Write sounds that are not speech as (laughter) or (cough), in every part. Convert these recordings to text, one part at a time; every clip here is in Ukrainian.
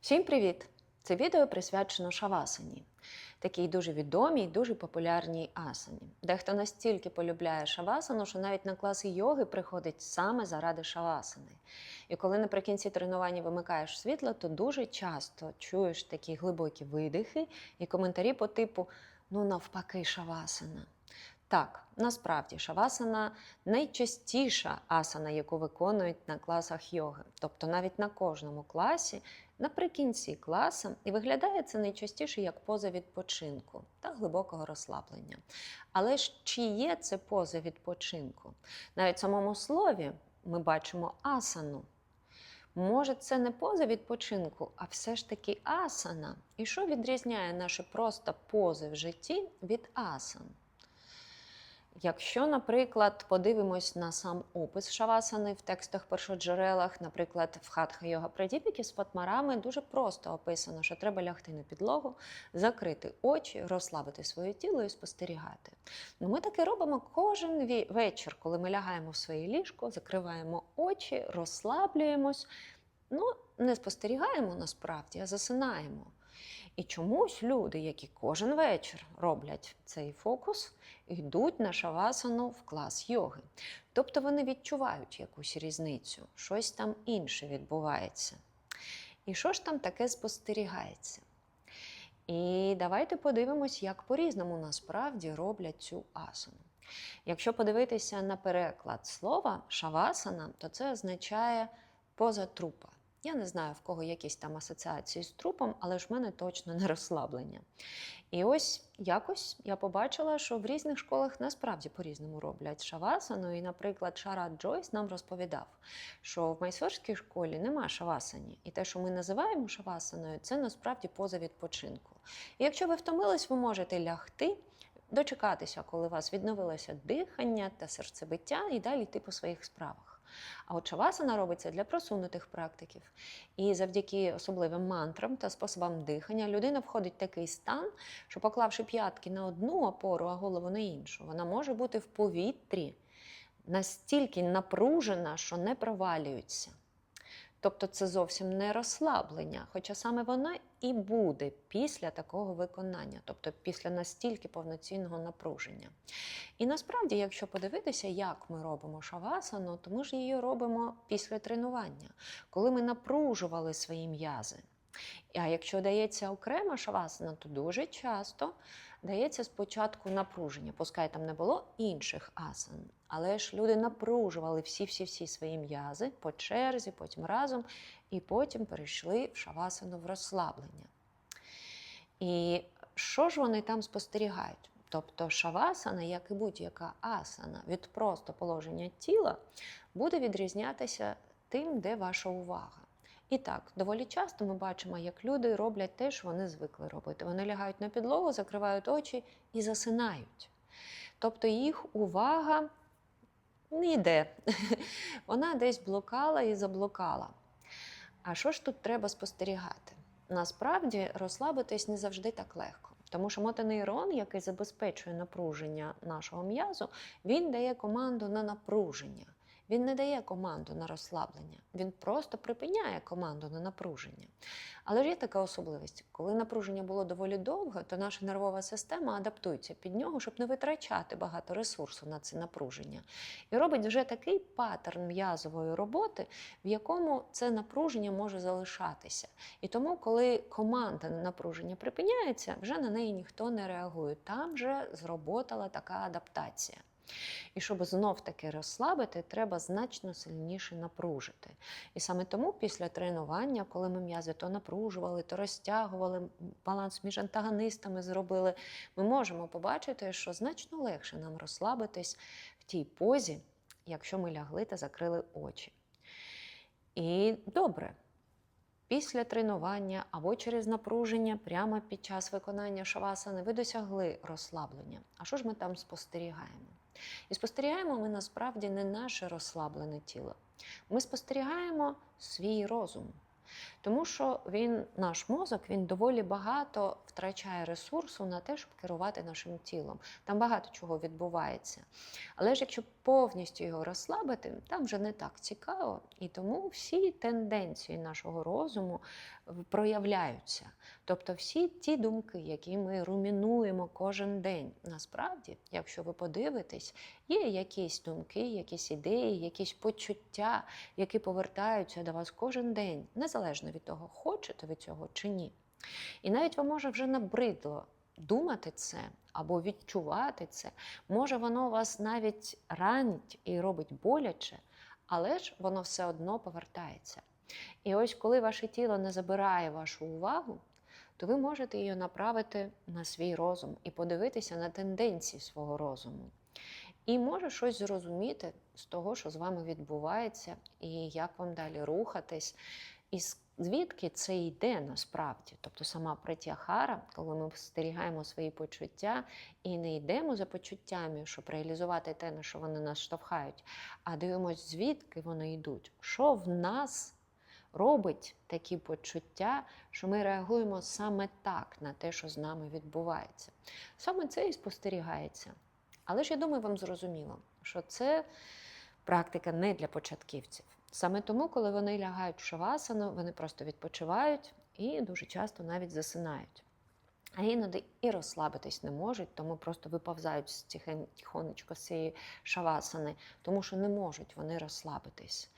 Всім привіт! Це відео присвячено шавасані, такій дуже відомій, дуже популярній асані. Дехто настільки полюбляє шавасану, що навіть на класи йоги приходить саме заради шавасани. І коли наприкінці тренування вимикаєш світло, то дуже часто чуєш такі глибокі видихи і коментарі по типу ну навпаки, шавасана. Так, насправді шавасана найчастіша асана, яку виконують на класах йоги. Тобто навіть на кожному класі, наприкінці класу, і виглядає це найчастіше як поза відпочинку та глибокого розслаблення. Але ж чи є це поза відпочинку? Навіть в самому слові ми бачимо асану. Може, це не поза відпочинку, а все ж таки асана. І що відрізняє наші просто пози в житті від асан? Якщо, наприклад, подивимось на сам опис шавасани в текстах першоджерелах, наприклад, в хатха йога Прадіпіки з патмарами дуже просто описано, що треба лягти на підлогу, закрити очі, розслабити своє тіло і спостерігати. Ну, Ми таке робимо кожен вечір, коли ми лягаємо в своє ліжко, закриваємо очі, розслаблюємось. Ну, не спостерігаємо насправді, а засинаємо. І чомусь люди, які кожен вечір роблять цей фокус, йдуть на шавасану в клас йоги. Тобто вони відчувають якусь різницю, щось там інше відбувається. І що ж там таке спостерігається? І давайте подивимось, як по-різному насправді роблять цю асану. Якщо подивитися на переклад слова шавасана, то це означає поза трупа. Я не знаю, в кого якісь там асоціації з трупом, але ж в мене точно не розслаблення. І ось якось я побачила, що в різних школах насправді по-різному роблять шавасану. І, наприклад, Шарат Джойс нам розповідав, що в майсорській школі нема шавасані. І те, що ми називаємо шавасаною, це насправді поза відпочинку. І якщо ви втомились, ви можете лягти. Дочекатися, коли у вас відновилося дихання та серцебиття, і далі йти по своїх справах. А от шавасана робиться для просунутих практиків. І завдяки особливим мантрам та способам дихання людина входить в такий стан, що, поклавши п'ятки на одну опору, а голову на іншу, вона може бути в повітрі настільки напружена, що не провалюється. Тобто це зовсім не розслаблення, хоча саме воно і буде після такого виконання, тобто після настільки повноцінного напруження. І насправді, якщо подивитися, як ми робимо шавасану, то ми ж її робимо після тренування, коли ми напружували свої м'язи. А якщо дається окрема шавасана, то дуже часто дається спочатку напруження, пускай там не було інших асан. Але ж люди напружували всі-всі-всі свої м'язи по черзі, потім разом, і потім перейшли в шавасану в розслаблення. І що ж вони там спостерігають? Тобто шавасана, як і будь-яка асана, від просто положення тіла буде відрізнятися тим, де ваша увага. І так, доволі часто ми бачимо, як люди роблять те, що вони звикли робити. Вони лягають на підлогу, закривають очі і засинають. Тобто їх увага не йде. (laughs) Вона десь блукала і заблукала. А що ж тут треба спостерігати? Насправді розслабитись не завжди так легко. Тому що мотонейрон, який забезпечує напруження нашого м'язу, він дає команду на напруження. Він не дає команду на розслаблення, він просто припиняє команду на напруження. Але ж є така особливість, коли напруження було доволі довго, то наша нервова система адаптується під нього, щоб не витрачати багато ресурсу на це напруження. І робить вже такий паттерн м'язової роботи, в якому це напруження може залишатися. І тому, коли команда на напруження припиняється, вже на неї ніхто не реагує. Там вже зроботала така адаптація. І щоб знов-таки розслабити, треба значно сильніше напружити. І саме тому після тренування, коли ми м'язи то напружували, то розтягували, баланс між антагонистами зробили, ми можемо побачити, що значно легше нам розслабитись в тій позі, якщо ми лягли та закрили очі. І добре. Після тренування або через напруження прямо під час виконання шавасани ви досягли розслаблення. А що ж ми там спостерігаємо? І спостерігаємо ми насправді не наше розслаблене тіло. Ми спостерігаємо свій розум. Тому що він, наш мозок він доволі багато втрачає ресурсу на те, щоб керувати нашим тілом. Там багато чого відбувається. Але ж якщо повністю його розслабити, там вже не так цікаво. І тому всі тенденції нашого розуму проявляються. Тобто всі ті думки, які ми румінуємо кожен день, насправді, якщо ви подивитесь, є якісь думки, якісь ідеї, якісь почуття, які повертаються до вас кожен день, незалежно від того, хочете ви цього чи ні. І навіть вам може вже набридло думати це або відчувати це. Може, воно вас навіть ранить і робить боляче, але ж воно все одно повертається. І ось коли ваше тіло не забирає вашу увагу, то ви можете її направити на свій розум і подивитися на тенденції свого розуму. І може щось зрозуміти з того, що з вами відбувається, і як вам далі рухатись, і з- звідки це йде насправді. Тобто сама пратяхара, коли ми спостерігаємо свої почуття і не йдемо за почуттями, щоб реалізувати те, на що вони нас штовхають, а дивимося, звідки вони йдуть, що в нас робить такі почуття, що ми реагуємо саме так на те, що з нами відбувається. Саме це і спостерігається. Але ж я думаю, вам зрозуміло, що це практика не для початківців. Саме тому, коли вони лягають в шавасану, вони просто відпочивають і дуже часто навіть засинають. А іноді і розслабитись не можуть, тому просто виповзають тихонечко з цієї шавасани, тому що не можуть вони розслабитись.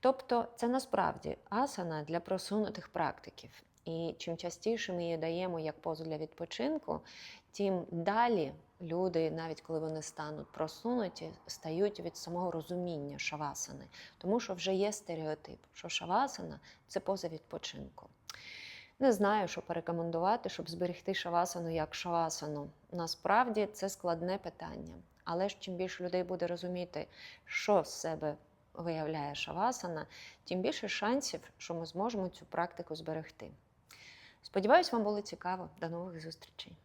Тобто це насправді асана для просунутих практиків. І чим частіше ми її даємо як позу для відпочинку, тим далі люди, навіть коли вони стануть просунуті, стають від самого розуміння шавасани, тому що вже є стереотип, що шавасана це поза відпочинку. Не знаю, що порекомендувати, щоб зберегти шавасану як шавасану. Насправді це складне питання. Але ж чим більше людей буде розуміти, що з себе виявляє шавасана, тим більше шансів, що ми зможемо цю практику зберегти. Сподіваюсь, вам було цікаво. До нових зустрічей!